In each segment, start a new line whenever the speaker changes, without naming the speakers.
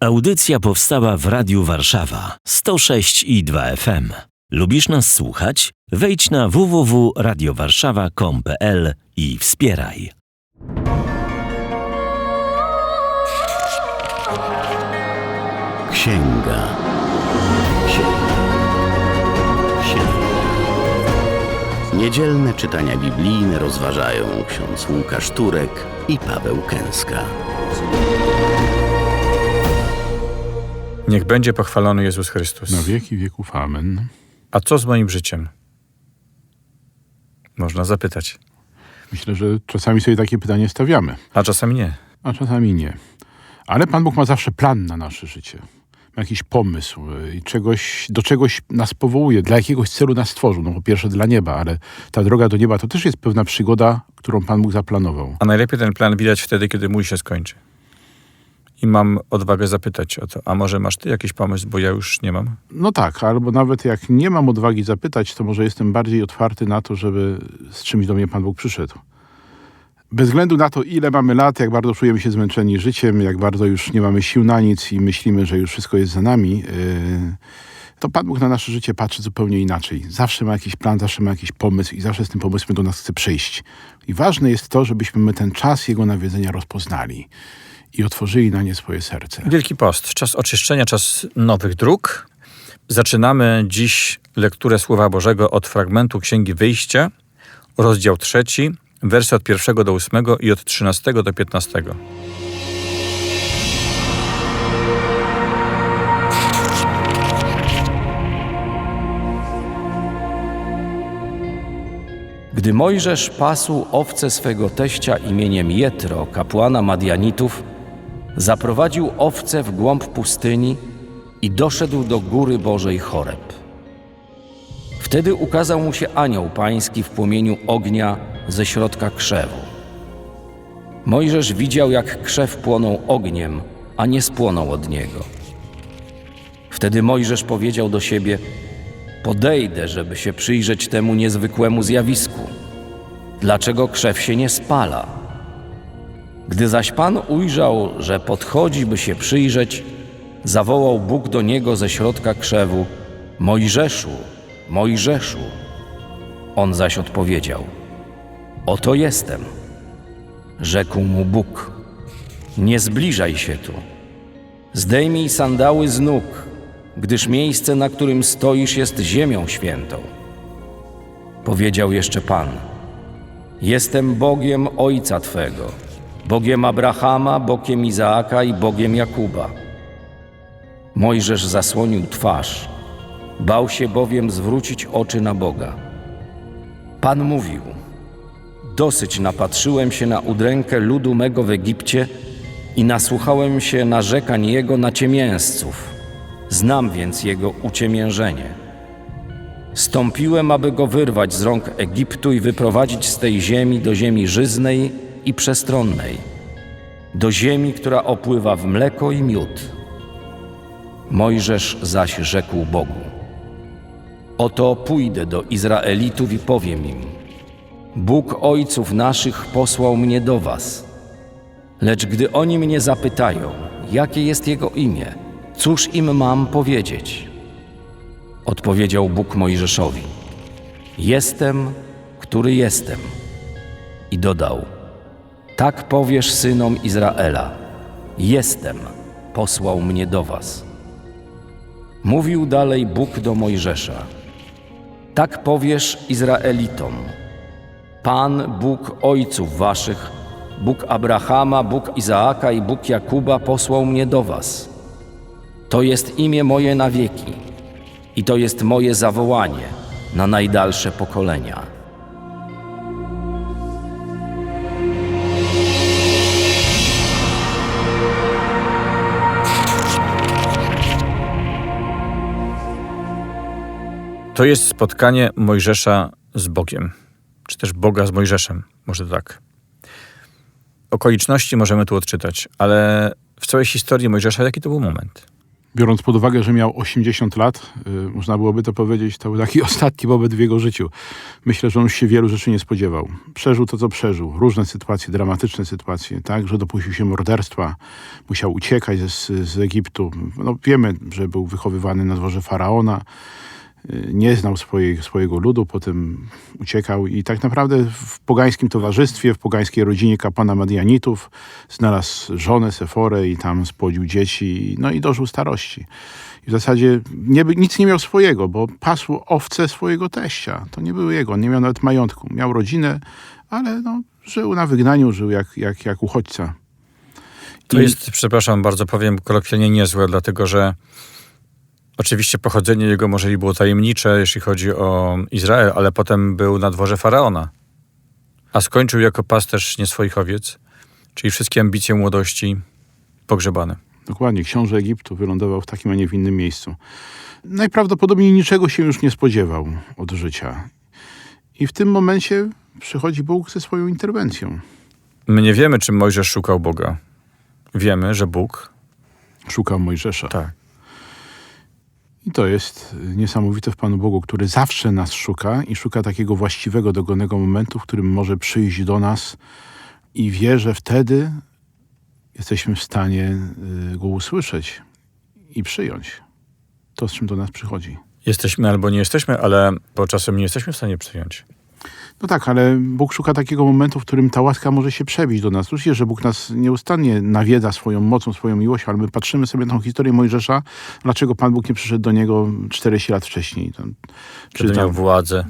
Audycja powstała w Radiu Warszawa 106 i 2 FM. Lubisz nas słuchać? Wejdź na www.radiowarszawa.com.pl i wspieraj.
Księga. Księga. Księga. Niedzielne czytania biblijne rozważają ksiądz Łukasz Turek i Paweł Kęska.
Niech będzie pochwalony Jezus Chrystus.
Na wieki wieków amen.
A co z moim życiem? Można zapytać,
Myślę, że czasami sobie takie pytanie stawiamy,
a czasami nie.
a czasami nie. Ale Pan Bóg ma zawsze plan na nasze życie. Ma jakiś pomysł y, i czegoś, do czegoś nas powołuje, dla jakiegoś celu nas stworzył. No po pierwsze dla nieba, ale ta droga do nieba to też jest pewna przygoda, którą Pan Bóg zaplanował.
A najlepiej ten plan widać wtedy, kiedy mój się skończy. I mam odwagę zapytać o to, a może masz ty jakiś pomysł, bo ja już nie mam?
No tak, albo nawet jak nie mam odwagi zapytać, to może jestem bardziej otwarty na to, żeby z czymś do mnie Pan Bóg przyszedł. Bez względu na to, ile mamy lat, jak bardzo czujemy się zmęczeni życiem, jak bardzo już nie mamy sił na nic i myślimy, że już wszystko jest za nami, yy, to Pan Bóg na nasze życie patrzy zupełnie inaczej. Zawsze ma jakiś plan, zawsze ma jakiś pomysł i zawsze z tym pomysłem do nas chce przyjść. I ważne jest to, żebyśmy my ten czas Jego nawiedzenia rozpoznali i otworzyli na nie swoje serce.
Wielki Post, czas oczyszczenia, czas nowych dróg. Zaczynamy dziś lekturę Słowa Bożego od fragmentu Księgi Wyjścia, rozdział trzeci, wersy od pierwszego do ósmego i od trzynastego do piętnastego.
Gdy Mojżesz pasł owce swego teścia imieniem Jetro, kapłana Madianitów, zaprowadził owce w głąb pustyni i doszedł do góry Bożej Choreb. Wtedy ukazał mu się anioł pański w płomieniu ognia ze środka krzewu. Mojżesz widział, jak krzew płonął ogniem, a nie spłonął od niego. Wtedy Mojżesz powiedział do siebie: Podejdę, żeby się przyjrzeć temu niezwykłemu zjawisku. Dlaczego krzew się nie spala? Gdy zaś Pan ujrzał, że podchodzi, by się przyjrzeć, zawołał Bóg do niego ze środka krzewu: Mojżeszu, Mojżeszu. On zaś odpowiedział: Oto jestem. Rzekł mu Bóg: Nie zbliżaj się tu. Zdejmij sandały z nóg, gdyż miejsce, na którym stoisz, jest ziemią świętą. Powiedział jeszcze Pan: Jestem Bogiem Ojca Twego, Bogiem Abrahama, Bogiem Izaaka i Bogiem Jakuba. Mojżesz zasłonił twarz, bał się bowiem zwrócić oczy na Boga. Pan mówił: Dosyć napatrzyłem się na udrękę ludu mego w Egipcie i nasłuchałem się narzekań jego naciemięzców. Znam więc jego uciemiężenie. Stąpiłem, aby go wyrwać z rąk Egiptu i wyprowadzić z tej ziemi do ziemi żyznej i przestronnej, do ziemi, która opływa w mleko i miód. Mojżesz zaś rzekł Bogu: Oto pójdę do Izraelitów i powiem im: Bóg ojców naszych posłał mnie do was. Lecz gdy oni mnie zapytają, jakie jest jego imię, cóż im mam powiedzieć? Odpowiedział Bóg Mojżeszowi: Jestem, który jestem. I dodał: Tak powiesz synom Izraela: Jestem, posłał mnie do was. Mówił dalej Bóg do Mojżesza: Tak powiesz Izraelitom: Pan, Bóg ojców waszych, Bóg Abrahama, Bóg Izaaka i Bóg Jakuba posłał mnie do was. To jest imię moje na wieki i to jest moje zawołanie na najdalsze pokolenia.
To jest spotkanie Mojżesza z Bogiem, czy też Boga z Mojżeszem, może tak. Okoliczności możemy tu odczytać, ale w całej historii Mojżesza jaki to był moment?
Biorąc pod uwagę, że miał 80 lat, y, można byłoby to powiedzieć, to był taki ostatni moment w jego życiu. Myślę, że on się wielu rzeczy nie spodziewał. Przeżył to, co przeżył. Różne sytuacje, dramatyczne sytuacje, tak, że dopuścił się morderstwa, musiał uciekać z, z Egiptu. No, wiemy, że był wychowywany na dworze faraona, nie znał swojej, swojego ludu, potem uciekał i tak naprawdę w pogańskim towarzystwie, w pogańskiej rodzinie kapłana Madianitów znalazł żonę Seforę i tam spłodził dzieci, no i dożył starości. I w zasadzie nie, nic nie miał swojego, bo pasł owce swojego teścia. To nie były jego, on nie miał nawet majątku. Miał rodzinę, ale no, żył na wygnaniu, żył jak, jak, jak uchodźca.
To
I-
jest, przepraszam bardzo, powiem kolokwialnie niezłe, dlatego że oczywiście pochodzenie jego może było tajemnicze, jeśli chodzi o Izrael, ale potem był na dworze faraona. A skończył jako pasterz nie swoich owiec, czyli wszystkie ambicje młodości pogrzebane.
Dokładnie, książę Egiptu wylądował w takim, a nie w innym miejscu. Najprawdopodobniej niczego się już nie spodziewał od życia. I w tym momencie przychodzi Bóg ze swoją interwencją.
My nie wiemy, czy Mojżesz szukał Boga. Wiemy, że Bóg.
Szukał Mojżesza.
Tak.
I to jest niesamowite w Panu Bogu, który zawsze nas szuka i szuka takiego właściwego, dogodnego momentu, w którym może przyjść do nas i wie, że wtedy jesteśmy w stanie y, Go usłyszeć i przyjąć to, z czym do nas przychodzi.
Jesteśmy albo nie jesteśmy, ale bo czasem nie jesteśmy w stanie przyjąć.
No tak, ale Bóg szuka takiego momentu, w którym ta łaska może się przebić do nas. Oczywiście, że Bóg nas nieustannie nawiedza swoją mocą, swoją miłością, ale my patrzymy sobie na tą historię Mojżesza, dlaczego Pan Bóg nie przyszedł do niego 40 lat wcześniej. Tam,
Kiedy miał władzę.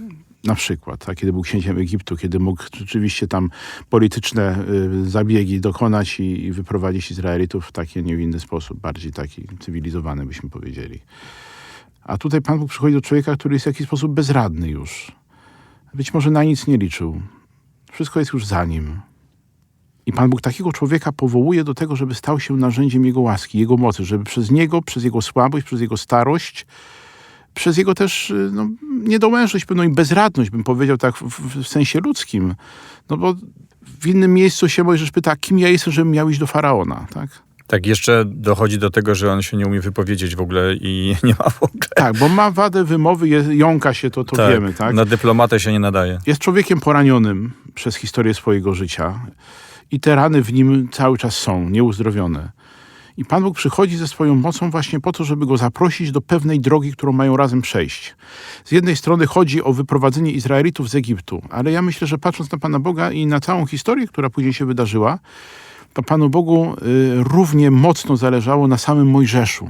na przykład, tak, kiedy był księciem Egiptu, kiedy mógł rzeczywiście tam polityczne y, zabiegi dokonać i, i wyprowadzić Izraelitów w taki, a nie w inny sposób, bardziej taki cywilizowany, byśmy powiedzieli. A tutaj Pan Bóg przychodzi do człowieka, który jest w jakiś sposób bezradny już. Być może na nic nie liczył. Wszystko jest już za nim. I Pan Bóg takiego człowieka powołuje do tego, żeby stał się narzędziem Jego łaski, Jego mocy, żeby przez Niego, przez Jego słabość, przez Jego starość, przez Jego też y, no, niedołężność, pewną i bezradność, bym powiedział tak w, w, w sensie ludzkim. No bo w innym miejscu się Mojżesz pyta, kim ja jestem, żebym miał iść do Faraona, tak?
Tak, jeszcze dochodzi do tego, że on się nie umie wypowiedzieć w ogóle i nie ma w ogóle.
Tak, bo ma wadę wymowy, je, jąka się, to, to wiemy, tak?
Na dyplomatę się nie nadaje.
Jest człowiekiem poranionym przez historię swojego życia i te rany w nim cały czas są nieuzdrowione. I Pan Bóg przychodzi ze swoją mocą właśnie po to, żeby go zaprosić do pewnej drogi, którą mają razem przejść. Z jednej strony chodzi o wyprowadzenie Izraelitów z Egiptu, ale ja myślę, że patrząc na Pana Boga i na całą historię, która później się wydarzyła, to Panu Bogu y, równie mocno zależało na samym Mojżeszu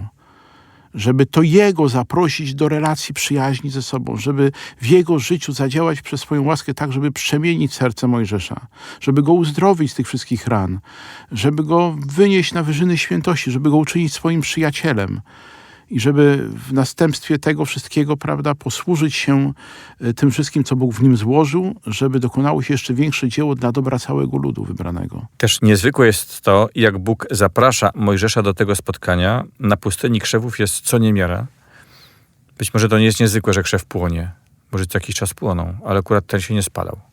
żeby to Jego zaprosić do relacji przyjaźni ze sobą, żeby w Jego życiu zadziałać przez swoją łaskę tak, żeby przemienić serce Mojżesza, żeby go uzdrowić z tych wszystkich ran, żeby go wynieść na wyżyny świętości, żeby go uczynić swoim przyjacielem i żeby w następstwie tego wszystkiego, prawda, posłużyć się y, tym wszystkim, co Bóg w nim złożył, żeby dokonało się jeszcze większe dzieło dla dobra całego ludu wybranego.
Też niezwykłe jest to, jak Bóg zaprasza Mojżesza do tego spotkania. Na pustyni krzewów jest co niemiara. Być może to nie jest niezwykłe, że krzew płonie. Może co jakiś czas płonął, ale akurat ten się nie spalał.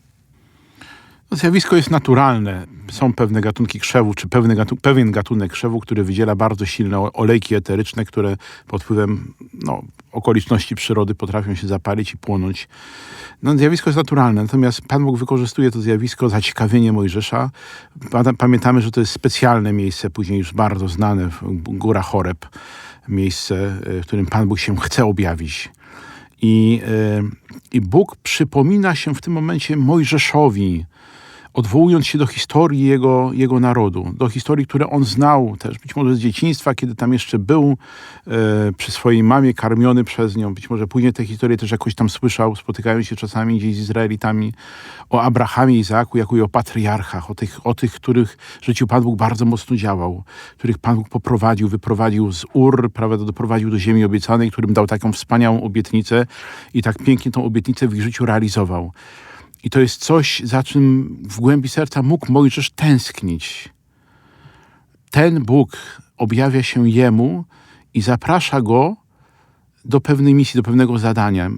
Zjawisko jest naturalne. Są pewne gatunki krzewu, czy gatu, pewien gatunek krzewu, który wydziela bardzo silne olejki eteryczne, które pod wpływem no, okoliczności przyrody potrafią się zapalić i płonąć. No, zjawisko jest naturalne, natomiast Pan Bóg wykorzystuje to zjawisko, zaciekawienie Mojżesza. Pa- Pamiętamy, że to jest specjalne miejsce, później już bardzo znane, w- Góra Choreb, miejsce, y, w którym Pan Bóg się chce objawić. I, y, I Bóg przypomina się w tym momencie Mojżeszowi, odwołując się do historii jego, jego narodu, do historii, które on znał też, być może z dzieciństwa, kiedy tam jeszcze był e, przy swojej mamie, karmiony przez nią, być może później te historie też jakoś tam słyszał, spotykając się czasami gdzieś z Izraelitami, o Abrahamie, Izaaku, jako i o patriarchach, o tych, o tych, których w życiu Pan Bóg bardzo mocno działał, których Pan Bóg poprowadził, wyprowadził z Ur, prawda, doprowadził do ziemi obiecanej, którym dał taką wspaniałą obietnicę i tak pięknie tą obietnicę w ich życiu realizował. I to jest coś, za czym w głębi serca mógł Mojżesz tęsknić. Ten Bóg objawia się jemu i zaprasza go do pewnej misji, do pewnego zadania.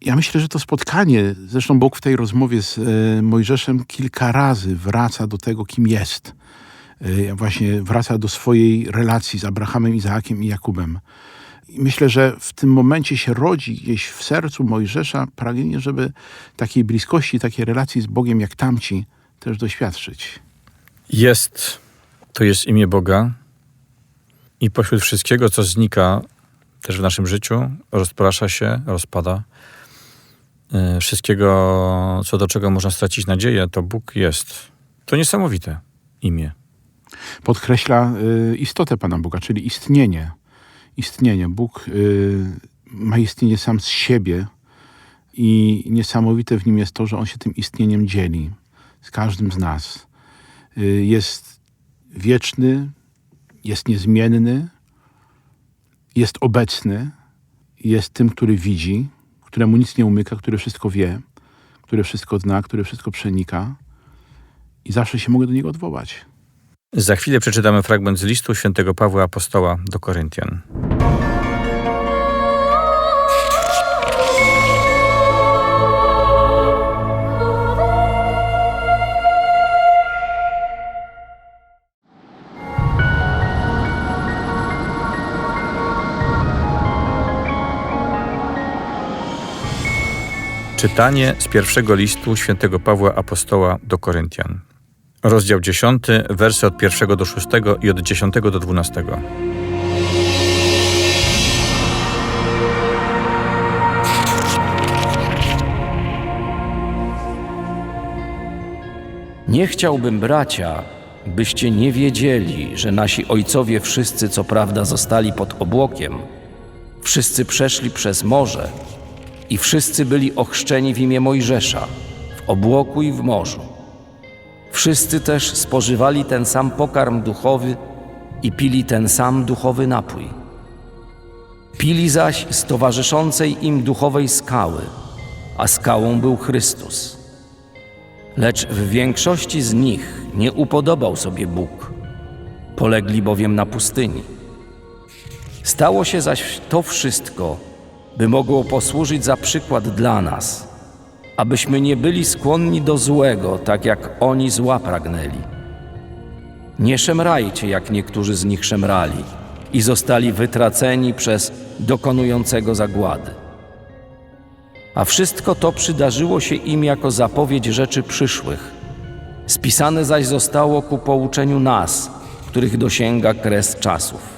Ja myślę, że to spotkanie, zresztą Bóg w tej rozmowie z e, Mojżeszem kilka razy wraca do tego, kim jest. y, właśnie wraca do swojej relacji z Abrahamem, Izaakiem i Jakubem. Myślę, że w tym momencie się rodzi gdzieś w sercu Mojżesza pragnienie, żeby takiej bliskości, takiej relacji z Bogiem jak tamci też doświadczyć.
Jest, to jest imię Boga i pośród wszystkiego, co znika też w naszym życiu, rozprasza się, rozpada, yy, wszystkiego, co do czego można stracić nadzieję, to Bóg jest. To niesamowite imię.
Podkreśla y, istotę Pana Boga, czyli istnienie. Istnienie. Bóg y, ma istnienie sam z siebie i niesamowite w nim jest to, że On się tym istnieniem dzieli z każdym z nas. Y, jest wieczny, jest niezmienny, jest obecny, jest tym, który widzi, któremu nic nie umyka, który wszystko wie, który wszystko zna, który wszystko przenika i zawsze się mogę do niego odwołać.
Za chwilę przeczytamy fragment z listu świętego Pawła Apostoła do Koryntian. Czytanie z pierwszego listu świętego Pawła Apostoła do Koryntian. Rozdział 10, wersy od 1 do 6 i od 10 do 12.
Nie chciałbym, bracia, byście nie wiedzieli, że nasi ojcowie wszyscy, co prawda, zostali pod obłokiem, wszyscy przeszli przez morze i wszyscy byli ochrzczeni w imię Mojżesza, w obłoku i w morzu. Wszyscy też spożywali ten sam pokarm duchowy i pili ten sam duchowy napój. Pili zaś z towarzyszącej im duchowej skały, a skałą był Chrystus. Lecz w większości z nich nie upodobał sobie Bóg, polegli bowiem na pustyni. Stało się zaś to wszystko, by mogło posłużyć za przykład dla nas, abyśmy nie byli skłonni do złego, tak jak oni zła pragnęli. Nie szemrajcie, jak niektórzy z nich szemrali i zostali wytraceni przez dokonującego zagłady. A wszystko to przydarzyło się im jako zapowiedź rzeczy przyszłych. Spisane zaś zostało ku pouczeniu nas, których dosięga kres czasów.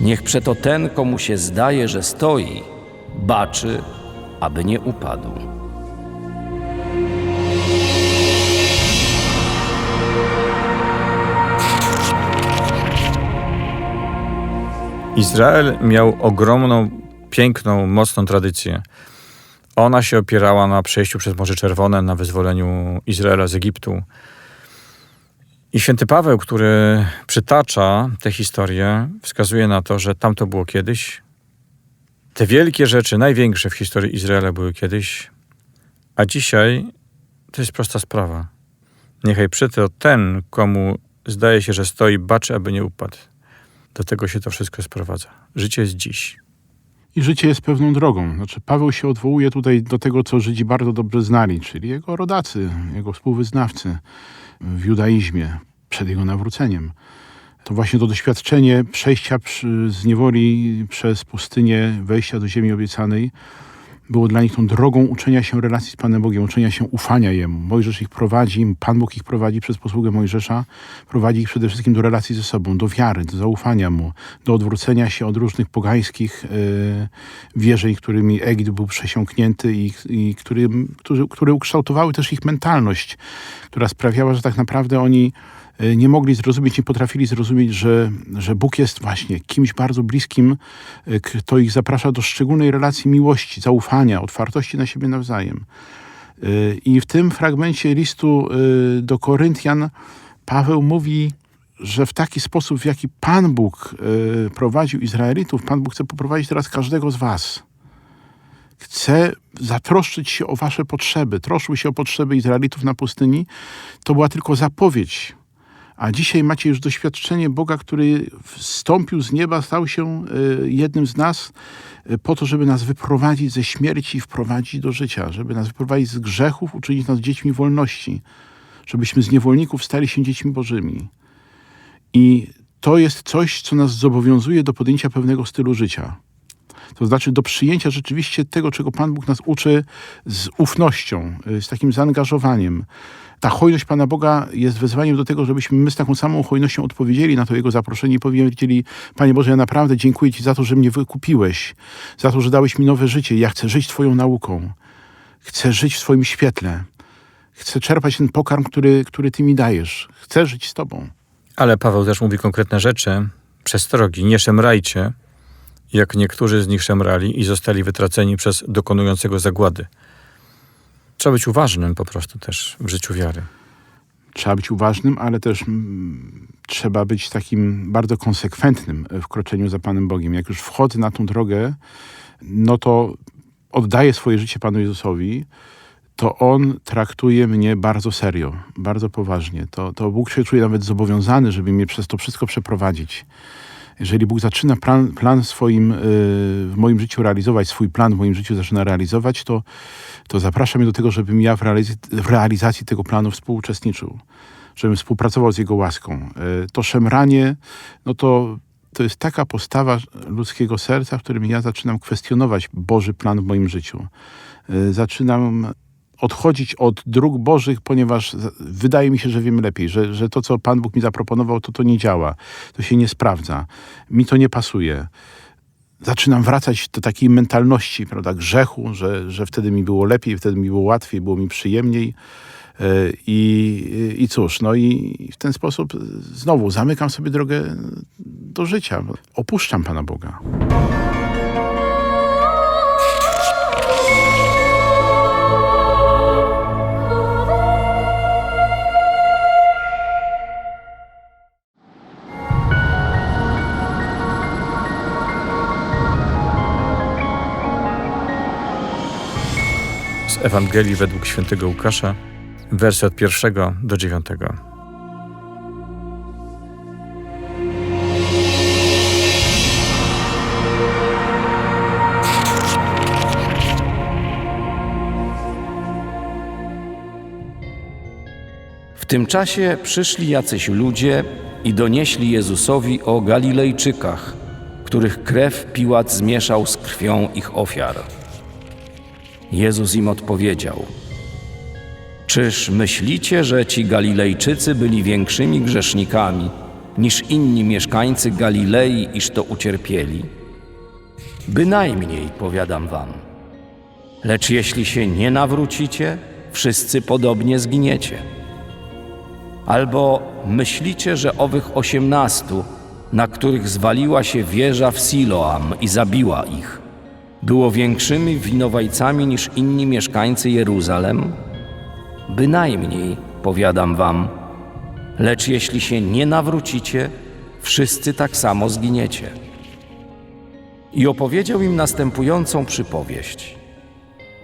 Niech przeto ten, komu się zdaje, że stoi, baczy, aby nie upadł.
Izrael miał ogromną, piękną, mocną tradycję. Ona się opierała na przejściu przez Morze Czerwone, na wyzwoleniu Izraela z Egiptu. I święty Paweł, który przytacza tę historię, wskazuje na to, że tam to było kiedyś. Te wielkie rzeczy, największe w historii Izraela były kiedyś, a dzisiaj to jest prosta sprawa. Niechaj przeto ten, komu zdaje się, że stoi, baczy, aby nie upadł. Do tego się to wszystko sprowadza. Życie jest dziś.
I życie jest pewną drogą. Znaczy, Paweł się odwołuje tutaj do tego, co Żydzi bardzo dobrze znali, czyli jego rodacy, jego współwyznawcy w judaizmie przed jego nawróceniem. To właśnie to doświadczenie przejścia przy, z niewoli przez pustynię, wejścia do ziemi obiecanej było dla nich tą drogą uczenia się relacji z Panem Bogiem, uczenia się ufania Jemu. Mojżesz ich prowadzi, Pan Bóg ich prowadzi przez posługę Mojżesza, prowadzi ich przede wszystkim do relacji ze sobą, do wiary, do zaufania Mu, do odwrócenia się od różnych pogańskich yy, wierzeń, którymi Egipt był przesiąknięty i, i który, który, które ukształtowały też ich mentalność, która sprawiała, że tak naprawdę oni nie mogli zrozumieć, nie potrafili zrozumieć, że, że Bóg jest właśnie kimś bardzo bliskim, kto ich zaprasza do szczególnej relacji miłości, zaufania, otwartości na siebie nawzajem. I w tym fragmencie listu do Koryntian Paweł mówi, że w taki sposób, w jaki Pan Bóg prowadził Izraelitów, Pan Bóg chce poprowadzić teraz każdego z was. Chce zatroszczyć się o wasze potrzeby. Troszczył się o potrzeby Izraelitów na pustyni. To była tylko zapowiedź a dzisiaj macie już doświadczenie Boga, który wstąpił z nieba, stał się jednym z nas po to, żeby nas wyprowadzić ze śmierci i wprowadzić do życia, żeby nas wyprowadzić z grzechów, uczynić nas dziećmi wolności, żebyśmy z niewolników stali się dziećmi Bożymi. I to jest coś, co nas zobowiązuje do podjęcia pewnego stylu życia. To znaczy do przyjęcia rzeczywiście tego, czego Pan Bóg nas uczy z ufnością, y, z takim zaangażowaniem. Ta hojność Pana Boga jest wezwaniem do tego, żebyśmy my z taką samą hojnością odpowiedzieli na to Jego zaproszenie i powiedzieli, Panie Boże, ja naprawdę dziękuję Ci za to, że mnie wykupiłeś, za to, że dałeś mi nowe życie. Ja chcę żyć Twoją nauką. Chcę żyć w swoim świetle. Chcę czerpać ten pokarm, który, który Ty mi dajesz. Chcę żyć z Tobą.
Ale Paweł też mówi konkretne rzeczy. Przestrogi, nie szemrajcie, jak niektórzy z nich szemrali i zostali wytraceni przez dokonującego zagłady. Trzeba być uważnym po prostu też w życiu wiary.
trzeba być uważnym, ale też mm, trzeba być takim bardzo konsekwentnym w kroczeniu za Panem Bogiem. Jak już wchodzę na tą drogę, no to oddaję swoje życie Panu Jezusowi, to On traktuje mnie bardzo serio, bardzo poważnie. To, to Bóg się czuje nawet zobowiązany, żeby mnie przez to wszystko przeprowadzić. Jeżeli Bóg zaczyna plan, plan swoim, y, w moim życiu realizować, swój plan w moim życiu zaczyna realizować, to, to zaprasza mnie do tego, żebym ja w, realiz w realizacji tego planu współuczestniczył, żebym współpracował z Jego łaską. Y, To szemranie, no to, to jest taka postawa ludzkiego serca, w którym ja zaczynam kwestionować Boży plan w moim życiu. Y, Zaczynam odchodzić od dróg Bożych, ponieważ wydaje mi się, że wiem lepiej, że, że to, co Pan Bóg mi zaproponował, to to nie działa, to się nie sprawdza, mi to nie pasuje. Zaczynam wracać do takiej mentalności, prawda, grzechu, że, że wtedy mi było lepiej, wtedy mi było łatwiej, było mi przyjemniej. E, I, I cóż, no i w ten sposób znowu zamykam sobie drogę do życia. Opuszczam Pana Boga.
Z Ewangelii według świętego Łukasza, wersy od pierwszego do dziewiątego.
W tym czasie przyszli jacyś ludzie i donieśli Jezusowi o Galilejczykach, których krew Piłat zmieszał z krwią ich ofiar. Jezus im odpowiedział: Czyż myślicie, że ci Galilejczycy byli większymi grzesznikami niż inni mieszkańcy Galilei, iż to ucierpieli? Bynajmniej, powiadam wam. Lecz jeśli się nie nawrócicie, wszyscy podobnie zginiecie. Albo myślicie, że owych osiemnastu, na których zwaliła się wieża w Siloam i zabiła ich, było większymi winowajcami niż inni mieszkańcy Jeruzalem? Bynajmniej, powiadam wam, lecz jeśli się nie nawrócicie, wszyscy tak samo zginiecie. I opowiedział im następującą przypowieść.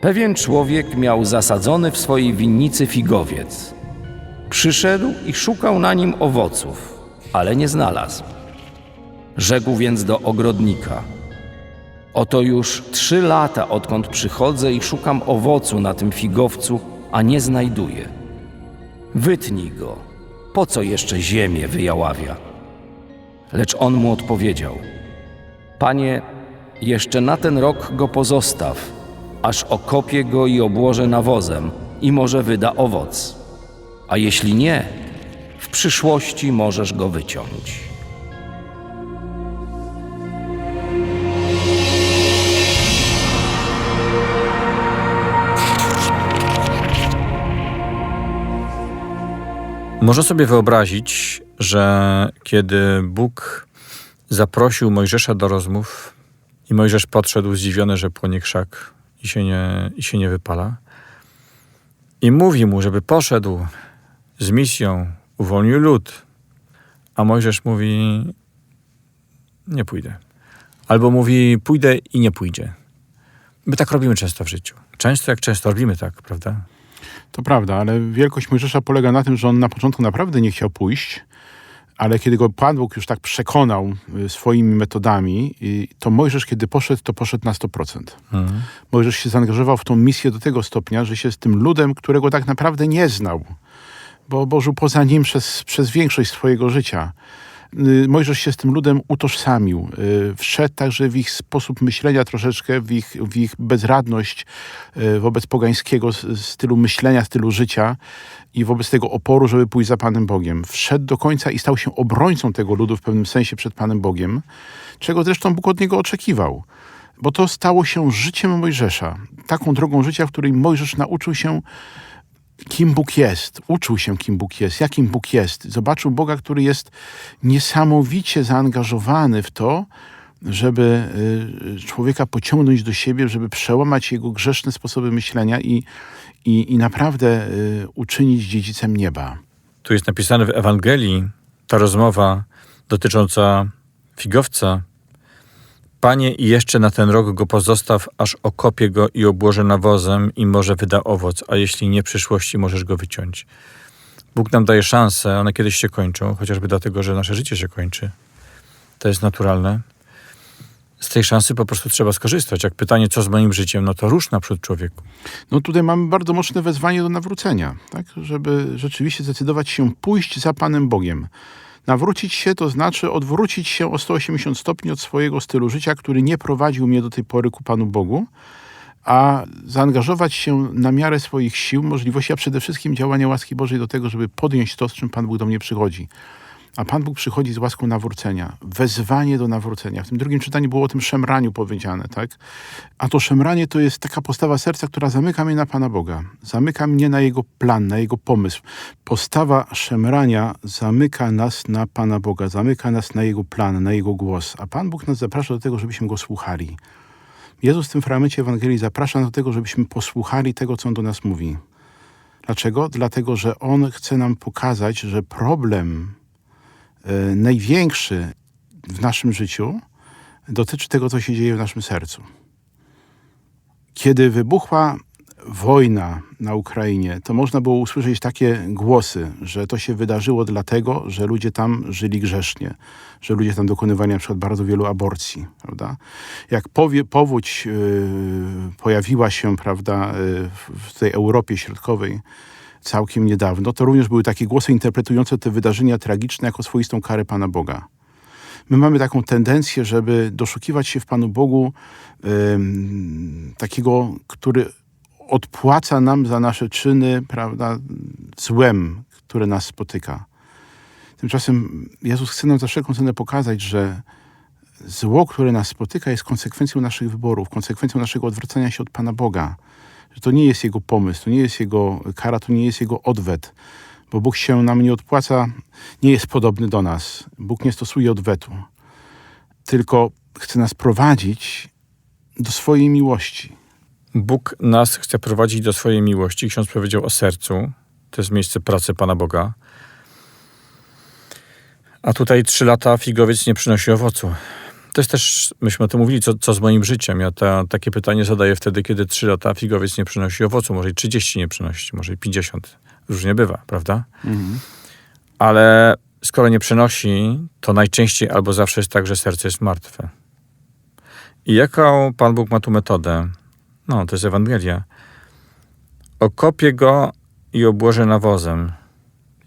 Pewien człowiek miał zasadzony w swojej winnicy figowiec. Przyszedł i szukał na nim owoców, ale nie znalazł. Rzekł więc do ogrodnika: Oto już trzy lata, odkąd przychodzę i szukam owocu na tym figowcu, a nie znajduję. Wytnij go, po co jeszcze ziemię wyjaławia? Lecz on mu odpowiedział: Panie, jeszcze na ten rok go pozostaw, aż okopię go i obłożę nawozem, i może wyda owoc a jeśli nie, w przyszłości możesz go wyciąć.
Można sobie wyobrazić, że kiedy Bóg zaprosił Mojżesza do rozmów i Mojżesz podszedł zdziwiony, że płonie krzak i się nie, i się nie wypala, i mówi mu, żeby poszedł z misją, uwolnił lud, a Mojżesz mówi, nie pójdę. Albo mówi, pójdę i nie pójdzie. My tak robimy często w życiu. Często jak często robimy tak, prawda?
To prawda, ale wielkość Mojżesza polega na tym, że on na początku naprawdę nie chciał pójść, ale kiedy go Pan Bóg już tak przekonał y, swoimi metodami, y, to Mojżesz, kiedy poszedł, to poszedł na 100%. Mojżesz się zaangażował w tą misję do tego stopnia, że się z tym ludem, którego tak naprawdę nie znał, bo, bo żył poza nim przez, przez większość swojego życia. Y, Mojżesz się z tym ludem utożsamił. Y, Wszedł także w ich sposób myślenia troszeczkę, w ich, w ich bezradność y, wobec pogańskiego stylu myślenia, stylu życia i wobec tego oporu, żeby pójść za Panem Bogiem. Wszedł do końca i stał się obrońcą tego ludu w pewnym sensie przed Panem Bogiem, czego zresztą Bóg od niego oczekiwał. Bo to stało się życiem Mojżesza. Taką drogą życia, w której Mojżesz nauczył się kim Bóg jest, uczył się, kim Bóg jest, jakim Bóg jest. Zobaczył Boga, który jest niesamowicie zaangażowany w to, żeby y, człowieka pociągnąć do siebie, żeby przełamać jego grzeszne sposoby myślenia i, i, i naprawdę y, uczynić dziedzicem nieba.
Tu jest napisane w Ewangelii ta rozmowa dotycząca figowca. Panie, i jeszcze na ten rok go pozostaw, aż okopię go i obłożę nawozem i może wyda owoc, a jeśli nie w przyszłości, możesz go wyciąć. Bóg nam daje szanse, one kiedyś się kończą, chociażby dlatego, że nasze życie się kończy. To jest naturalne. Z tej szansy po prostu trzeba skorzystać. Jak pytanie, co z moim życiem, no to rusz naprzód człowieku.
No tutaj mamy bardzo mocne wezwanie do nawrócenia, tak? żeby rzeczywiście zdecydować się pójść za Panem Bogiem. Nawrócić się to znaczy odwrócić się o 180 stopni od swojego stylu życia, który nie prowadził mnie do tej pory ku Panu Bogu, a zaangażować się na miarę swoich sił, możliwości, a przede wszystkim działania łaski Bożej do tego, żeby podjąć to, z czym Pan Bóg do mnie przychodzi. A Pan Bóg przychodzi z łaską nawrócenia, wezwanie do nawrócenia. W tym drugim czytaniu było o tym szemraniu powiedziane, tak? A to szemranie to jest taka postawa serca, która zamyka mnie na Pana Boga. Zamyka mnie na Jego plan, na Jego pomysł. Postawa szemrania zamyka nas na Pana Boga, zamyka nas na Jego plan, na Jego głos. A Pan Bóg nas zaprasza do tego, żebyśmy Go słuchali. Jezus w tym fragmencie Ewangelii zaprasza do tego, żebyśmy posłuchali tego, co On do nas mówi. Dlaczego? Dlatego, że On chce nam pokazać, że problem największy w naszym życiu dotyczy tego, co się dzieje w naszym sercu. Kiedy wybuchła wojna na Ukrainie, to można było usłyszeć takie głosy, że to się wydarzyło dlatego, że ludzie tam żyli grzesznie, że ludzie tam dokonywali na przykład bardzo wielu aborcji, prawda? Jak powie, powódź yy, pojawiła się, prawda, yy, w tej Europie Środkowej całkiem niedawno, to również były takie głosy interpretujące te wydarzenia tragiczne jako swoistą karę Pana Boga. My mamy taką tendencję, żeby doszukiwać się w Panu Bogu takiego, który odpłaca nam za nasze czyny, prawda, złem, które nas spotyka. Tymczasem Jezus chce nam za wszelką cenę pokazać, że zło, które nas spotyka, jest konsekwencją naszych wyborów, konsekwencją naszego odwracania się od Pana Boga. Że to nie jest Jego pomysł, to nie jest Jego kara, to nie jest Jego odwet, bo Bóg się nam nie odpłaca, nie jest podobny do nas. Bóg nie stosuje odwetu, tylko chce nas prowadzić do swojej miłości.
Bóg nas chce prowadzić do swojej miłości. Ksiądz powiedział o sercu. To jest miejsce pracy Pana Boga. A tutaj trzy lata figowiec nie przynosi owocu. To jest też, myśmy o tym mówili, co, co z moim życiem. Ja ta, takie pytanie zadaję wtedy, kiedy trzy lata figowiec nie przynosi owocu. Może i 30 nie przynosi, może i 50. Różnie bywa, prawda? Ale skoro nie przynosi, to najczęściej albo zawsze jest tak, że serce jest martwe. I jaką Pan Bóg ma tu metodę? No, to jest Ewangelia. Okopię go i obłożę nawozem.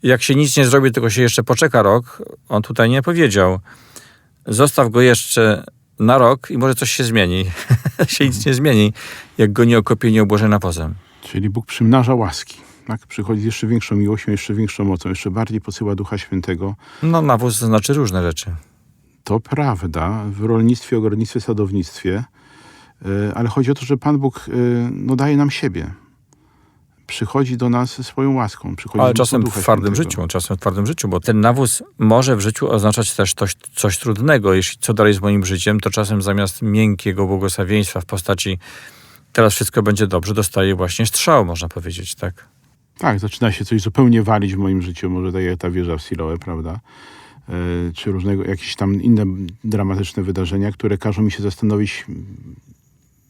Jak się nic nie zrobi, tylko się jeszcze poczeka rok, on tutaj nie powiedział. Zostaw go jeszcze na rok i może coś się zmieni. się nic nie zmieni, jak go nie okopię, nie obłożę nawozem.
Czyli Bóg przymnaża łaski. Tak? Przychodzi z jeszcze większą miłością, jeszcze większą mocą, jeszcze bardziej posyła Ducha Świętego.
No, nawóz to znaczy różne rzeczy.
To prawda, w rolnictwie, ogrodnictwie, sadownictwie, y, ale chodzi o to, że Pan Bóg y, no, daje nam siebie. Przychodzi do nas swoją łaską.
Ale czasem w twardym życiu, czasem w twardym życiu, bo ten nawóz może w życiu oznaczać też coś, coś trudnego. Jeśli co dalej z moim życiem, to czasem zamiast miękkiego błogosławieństwa w postaci teraz wszystko będzie dobrze, dostaję właśnie strzał, można powiedzieć, tak?
Tak, zaczyna się coś zupełnie walić w moim życiu, może tak jak ta wieża w Siloe, prawda? Y, Czy różnego, jakieś tam inne dramatyczne wydarzenia, które każą mi się zastanowić,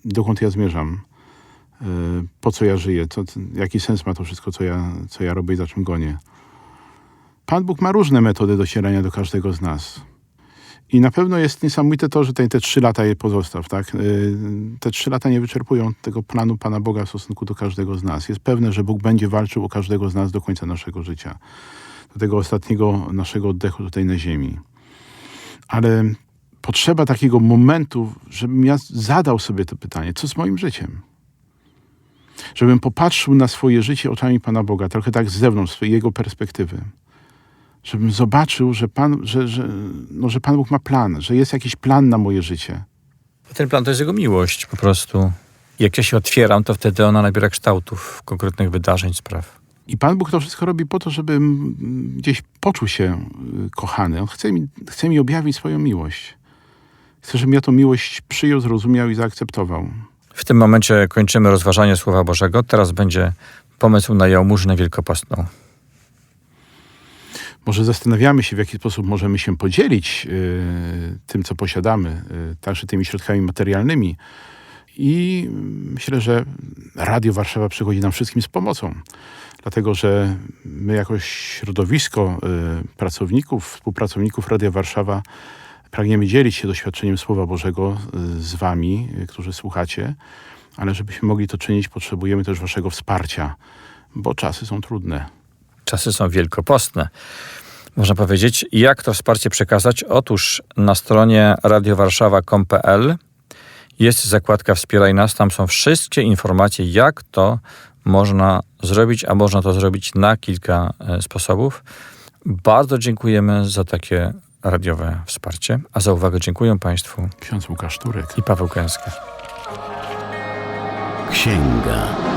dokąd ja zmierzam, po co ja żyję, co, jaki sens ma to wszystko, co ja, co ja robię i za czym gonię. Pan Bóg ma różne metody docierania do każdego z nas. I na pewno jest niesamowite to, że te, te trzy lata je pozostaw, tak? Y, Te trzy lata nie wyczerpują tego planu Pana Boga w stosunku do każdego z nas. Jest pewne, że Bóg będzie walczył o każdego z nas do końca naszego życia. Do tego ostatniego naszego oddechu tutaj na ziemi. Ale potrzeba takiego momentu, żebym ja zadał sobie to pytanie, co z moim życiem? Żebym popatrzył na swoje życie oczami Pana Boga, trochę tak z zewnątrz, z Jego perspektywy żebym zobaczył, że Pan, że, że, no, że Pan Bóg ma plan, że jest jakiś plan na moje życie.
Ten plan to jest jego miłość po prostu. Jak ja się otwieram, to wtedy ona nabiera kształtów konkretnych wydarzeń, spraw.
I Pan Bóg to wszystko robi po to, żebym gdzieś poczuł się y, kochany. On chce mi, chce mi objawić swoją miłość. Chce, żebym ja tą miłość przyjął, zrozumiał i zaakceptował.
W tym momencie kończymy rozważanie Słowa Bożego. Teraz będzie pomysł na jałmużnę wielkopostną.
Może zastanawiamy się, w jaki sposób możemy się podzielić y, tym, co posiadamy, y, także tymi środkami materialnymi. I mm, myślę, że Radio Warszawa przychodzi nam wszystkim z pomocą. Dlatego, że my jako środowisko y, pracowników, współpracowników Radia Warszawa pragniemy dzielić się doświadczeniem Słowa Bożego y, z wami, y, którzy słuchacie, ale żebyśmy mogli to czynić, potrzebujemy też waszego wsparcia, bo czasy są trudne.
Czasy są wielkopostne. Można powiedzieć, jak to wsparcie przekazać? Otóż na stronie radiowarszawa.com.pl jest zakładka Wspieraj nas. Tam są wszystkie informacje, jak to można zrobić, a można to zrobić na kilka e, sposobów. Bardzo dziękujemy za takie radiowe wsparcie, a za uwagę dziękuję Państwu
Ksiądz Łukasz Turek.
i Paweł Kęska.
Księga. Księga.